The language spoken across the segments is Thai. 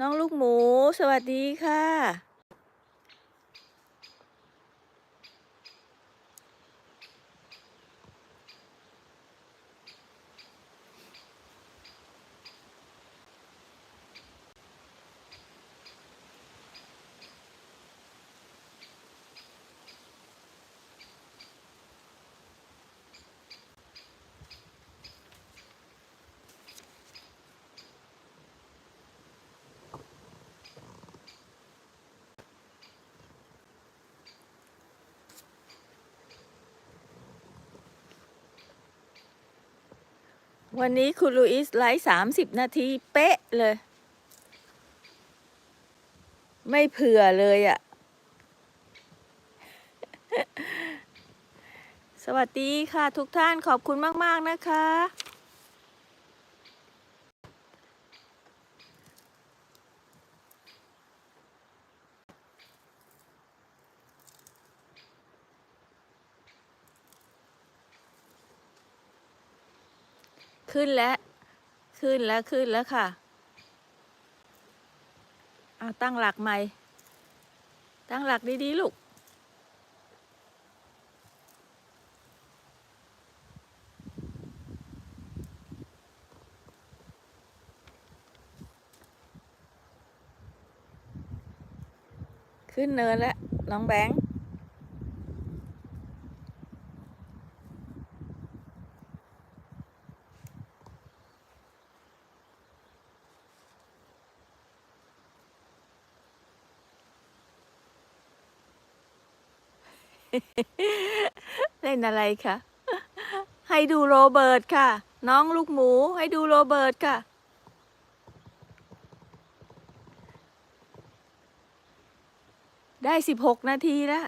น้องลูกหมู สวัสดีค่ะ วันนี้คุณลูอิสไลฟ์สามสิบนาทีเป๊ะเลย ไม่เผื่อเลยอะ่ะ สวัสดีค่ะทุกท่านขอบคุณมาก ๆ นะคะ ขึ้นแล้วขึ้นแล้วขึ้นแล้วค่ะเอาตั้งหลักใหม่ ตั้งหลักดีๆลูกขึ้นเนินแล้วน้องแบงค์ เล่นอะไรคะให้ดูโรเบิร์ตค่ะ น้องลูกหมูให้ดูโรเบิร์ตค่ะ ได้สิบหกนาทีแล้ว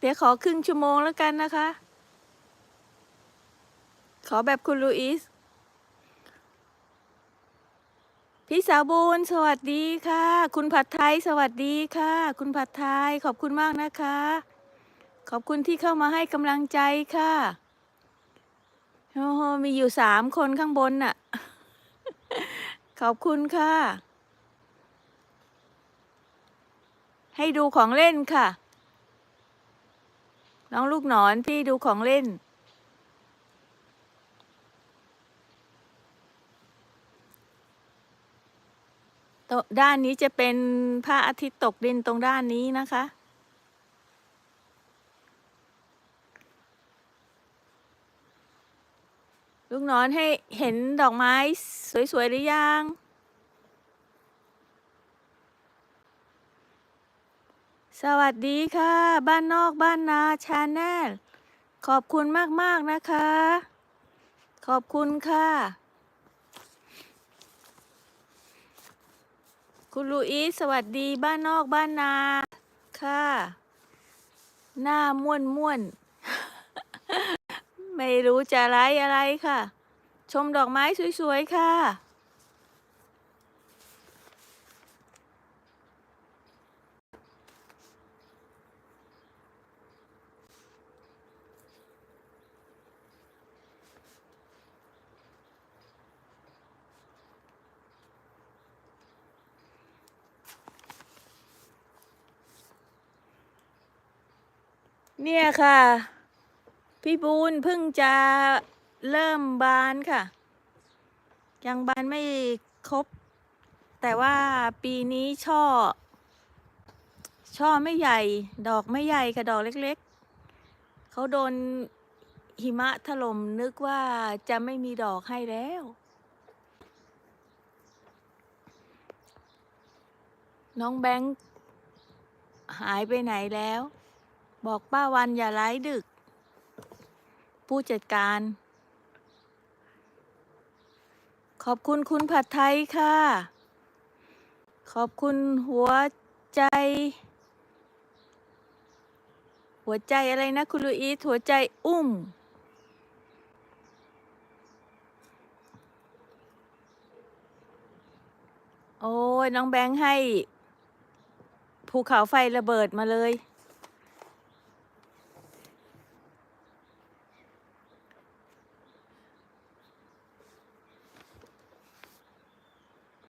เดี๋ยวขอครึ่งชั่วโมงแล้วกันนะคะ ขอแบบคุณลูอิส พี่สาวบูนสวัสดีค่ะ คุณผัดไทย สวัสดีค่ะ คุณผัดไทย ขอบคุณมากนะคะ ขอบคุณที่เข้ามาให้กำลังใจค่ะโอ้โหมีอยู่สามคนข้างบนน่ะ ขอบคุณค่ะ ให้ดูของเล่นค่ะ น้องลูกหนอนพี่ดูของเล่นโต๊ะด้านนี้จะเป็นพระอาทิตย์ตกดินตรงด้านนี้นะคะ ลูกนอนให้เห็นดอกไม้สวย ๆ หรือยัง สวัสดีค่ะ บ้านนอกบ้านนาชาแนลขอบคุณมาก ๆ นะคะ ขอบคุณค่ะ คุณลูอีสสวัสดีบ้านนอกบ้านนาค่ะ หน้าม่วนม่วน ไม่รู้จะไลฟ์อะไรค่ะ ชมดอกไม้สวยๆค่ะ เนี่ยค่ะ พี่บูนเพิ่งจะเริ่มบานค่ะ ยังบานไม่ครบ แต่ว่าปีนี้ช่อ ช่อไม่ใหญ่ ดอกไม่ใหญ่ค่ะดอกเล็กๆ เขาโดนหิมะถล่มนึกว่าจะไม่มีดอกให้แล้ว น้องแบงค์หายไปไหนแล้ว บอกป้าวันอย่าไลฟ์ดึก ผู้จัดการ ขอบคุณคุณผัดไทยค่ะ ขอบคุณหัวใจ หัวใจอะไรนะคุณลูอีสหัวใจอุ้ม โอ้ยน้องแบงค์ให้ภูเขาไฟระเบิดมาเลย